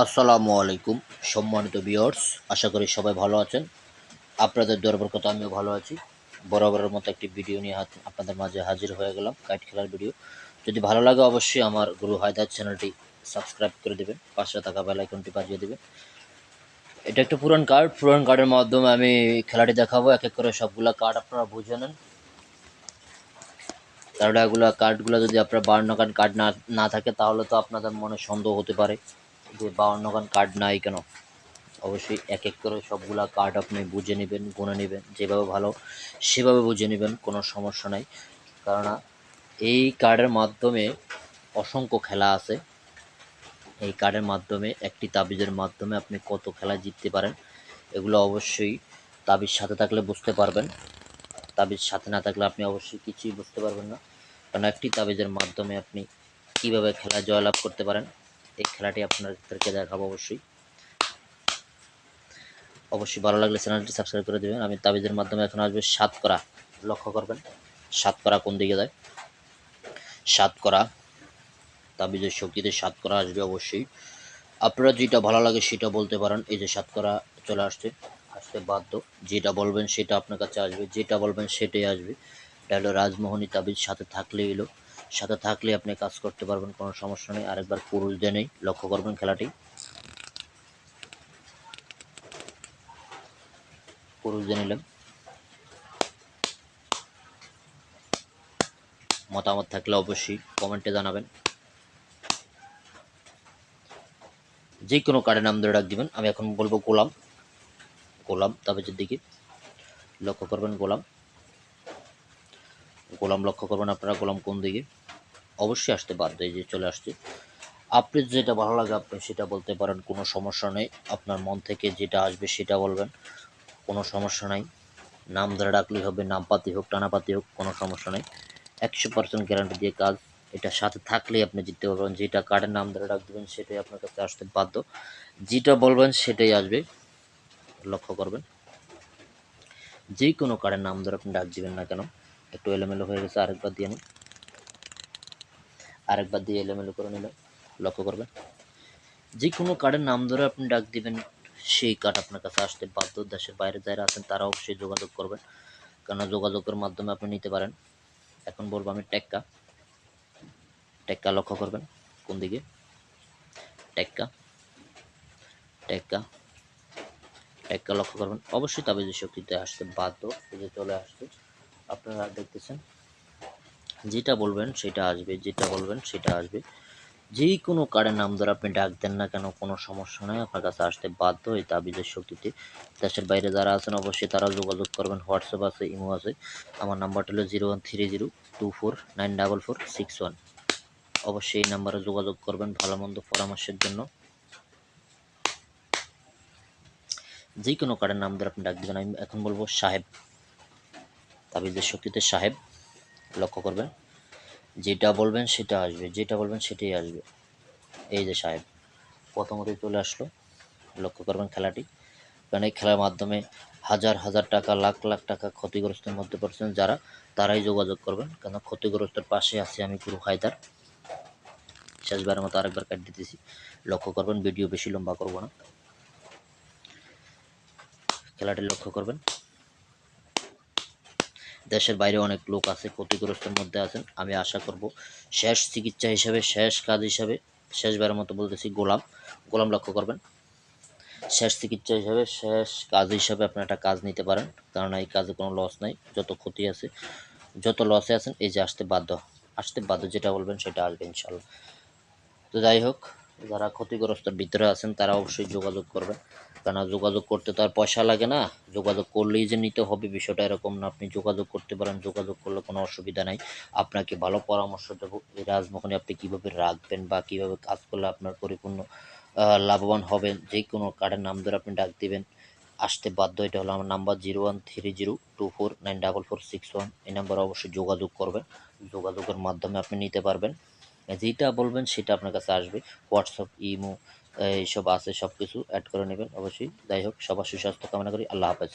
আসসালামু আলাইকুম, সম্মানিত বিয়ার্স আশা করি সবাই ভালো আছেন। আপনাদের দরবার কথা আমিও ভালো আছি। বরাবরের মতো একটি ভিডিও নিয়ে হাত আপনাদের মাঝে হাজির হয়ে গেলাম, কাইট খেলার ভিডিও যদি ভালো লাগে অবশ্যই আমার গুরু হায়দার চ্যানেলটি সাবস্ক্রাইব করে দেবেন, পাশে থাকা বেল আইকনটি বাজিয়ে দেবেন। এটা একটা পুরান কার্ড পুরান কার্ডের মাধ্যমে আমি খেলাটি দেখাবো, এক এক করে সবগুলো কার্ড আপনারা বুঝে নেন। তাহলে এগুলো কার্ডগুলো যদি আপনার বাউন্ন কার্ড কার্ড না না থাকে, তাহলে তো আপনাদের মনে সন্দেহ হতে পারে। যে বাউন্ন গান কার্ড নাই কেন? অবশ্যই এক এক করে সবগুলা কার্ড আপনি বুঝে নেবেন, গুনে নেবেন, যেভাবে ভালো সেভাবে বুঝে নেবেন, কোনো সমস্যা নাই। কেননা এই কার্ডের মাধ্যমে অসংখ্য খেলা আছে। এই কার্ডের মাধ্যমে, একটি তাবিজের মাধ্যমে আপনি কত খেলা জিততে পারেন, এগুলো অবশ্যই তাবিজ সাথে থাকলে বুঝতে পারবেন। তাবিজ সাথে না থাকলে আপনি অবশ্যই কিছুই বুঝতে পারবেন না। কারণ একটি তাবিজের মাধ্যমে আপনি কীভাবে খেলা জয়লাভ করতে পারেন এই খেলাটি আপনাদেরকে দেখাবো অবশ্যই। অবশ্যই ভালো লাগলে চ্যানেলটি সাবস্ক্রাইব করে দেবেন। আমি তাবিজের মাধ্যমে এখন আসবে সাত করা লক্ষ্য করবেন সাত করা কোন দিকে যায়? সাত করা তাবিজের শক্তিতে সাত করা আসবে অবশ্যই। আপনারা যেটা ভালো লাগে সেটা বলতে পারেন। এই যে সাত করা চলে আসছে, আসতে বাধ্য। যেটা বলবেন সেটা আপনার কাছে আসবে, যেটা বলবেন সেটাই আসবে। এটা হলো রাজমোহনী তাবিজ, সাথে থাকলে এলো সাথে থাকলে আপনি কাজ করতে পারবেন, কোনো সমস্যা নেই। আরেকবার পুরুষদের নেই, লক্ষ্য করবেন খেলাটি। পুরুষদের নিলাম মতামত থাকলে অবশ্যই কমেন্টে জানাবেন। যে কোনো কার্ডের নাম ধরে ডাক দিবেন। আমি এখন বলব গোলাম। গোলাম তাবিজের দিকে। লক্ষ্য করবেন গোলাম। গোলাম লক্ষ্য করবেন আপনারা, গোলাম কোন দিকে? অবশ্যই আসতে বাধ্য এই যে চলে আসছে। আপনি যেটা ভালো লাগে আপনি সেটা বলতে পারেন, কোনো সমস্যা নেই। আপনার মন থেকে যেটা আসবে সেটা বলবেন, কোনো সমস্যা নাই। নাম ধরে ডাকলেই হবে, নাম পাতি হোক টানাপাতি হোক, কোনো সমস্যা নেই। একশো পার্সেন্ট গ্যারান্টি দিয়ে কাজ। এটা সাথে থাকলেই আপনি জিততে পারবেন। যেটা কার্ডের নাম ধরে ডাক দেবেন, সেটাই আপনার কাছে আসতে বাধ্য। যেটা বলবেন, সেটাই আসবে। লক্ষ্য করবেন। যে কোনো কার্ডের নাম ধরে আপনি ডাক দিবেন না কেন, একটু এলোমেলো হয়ে গেছে, আরেকবার দিয়ে নিন। আরেকবার দিয়ে এলোমেলো করে নিলাম লক্ষ্য করবেন যে কোনো কার্ডের নাম ধরে আপনি ডাক দিবেন, সেই কার্ড আপনার কাছে আসতে বাধ্য। দেশের বাইরে যারা আছেন তারা অবশ্যই যোগাযোগ করবেন। কেননা যোগাযোগের মাধ্যমে আপনি নিতে পারেন। এখন বলব আমি টেক্কা। টেক্কা লক্ষ্য করবেন, কোন দিকে? টেক্কা। টেক্কা। টেক্কা লক্ষ্য করবেন। অবশ্যই তাবিজের শক্তিতে আসতে বাধ্য। যে চলে আসছে, আপনারা দেখতেছেন যেটা বলবেন সেটা আসবে, যেটা বলবেন সেটা আসবে। যে কোনো কার্ডের নাম ধরে আপনি ডাক দেন না কেন, কোনো সমস্যা নয় আপনার কাছে আসতে বাধ্য এই তাবিজের শক্তিতে দেশের বাইরে যারা আছেন অবশ্যই তারা যোগাযোগ করবেন। হোয়াটসঅ্যাপ আছে, ইমো আছে। আমার নাম্বারটা হলো zero one three zero two four nine double four six one. অবশ্যই এই নাম্বারে যোগাযোগ করবেন ভালো মন্দ পরামর্শের জন্য। যে কোনো কার্ডের নাম ধরে আপনি ডাক দেবেন। আমি এখন বলব সাহেব। তাবিজের শক্তিতে সাহেব। লক্ষ্য করবেন। যেটা বলবেন সেটা আসবে, যেটা বলবেন সেটাই আসবে। এই যে সাহেব, প্রথমতই চলে আসলো। লক্ষ্য করবেন খেলাটি। কারণ এই খেলার মাধ্যমে হাজার হাজার টাকা, লাখ লাখ টাকা ক্ষতিগ্রস্তের মধ্যে পড়ছেন যারা, তারাই যোগাযোগ করবেন। কেন ক্ষতিগ্রস্তের পাশে আছি আমি পুরো হায়দার। শেষবারের মতো আরেকবার কাট দিতেছি। লক্ষ্য করবেন ভিডিও বেশি লম্বা করব না। খেলাটি লক্ষ্য করবেন। দেশের বাইরে অনেক লোক আছে, ক্ষতিগ্রস্তের মধ্যে আছেন, আমি আশা করব। শেষ চিকিৎসা হিসাবে, শেষ কাজ হিসাবে, শেষবারের মতো বলতেছি গোলাম। গোলাম, লক্ষ্য করবেন। শেষ চিকিৎসা হিসাবে, শেষ কাজ হিসাবে আপনি একটা কাজ নিতে পারেন কারণ এই কাজে কোনো লস নাই। যত ক্ষতি আছে, যত লসে আছেন, এই যে আসতে বাধ্য আসতে বাধ্য যেটা বলবেন সেটা আসবে ইনশাল্লাহ তো যাই হোক যারা ক্ষতিগ্রস্তের ভিতরে আছেন, তারা অবশ্যই যোগাযোগ করবেন। কেন যোগাযোগ করতে তো আর পয়সা লাগে না। যোগাযোগ করলেই যে নিতে হবে বিষয়টা এরকম না। আপনি যোগাযোগ করতে পারেন, যোগাযোগ করলে কোনো অসুবিধা নাই। আপনাকে ভালো পরামর্শ দেবো এই রাজমোহনে আপনি কীভাবে রাখবেন বা কীভাবে কাজ করলে আপনার পরিপূর্ণ লাভবান হবেন। যে কোনো কার্ডের নাম ধরে আপনি ডাক দিবেন। আসতে বাধ্য, এটা হলো আমার number zero one three zero two four nine double four six one. এই নাম্বারে অবশ্যই যোগাযোগ করবেন। যোগাযোগের মাধ্যমে আপনি নিতে পারবেন। যেটা বলবেন সেটা আপনার কাছে আসবে। হোয়াটসঅ্যাপ ইমো এইসব আছে সব কিছু অ্যাড করে নেবেন। অবশ্যই, যাই হোক, সবার সুস্বাস্থ্য কামনা করি। আল্লাহ হাফেজ।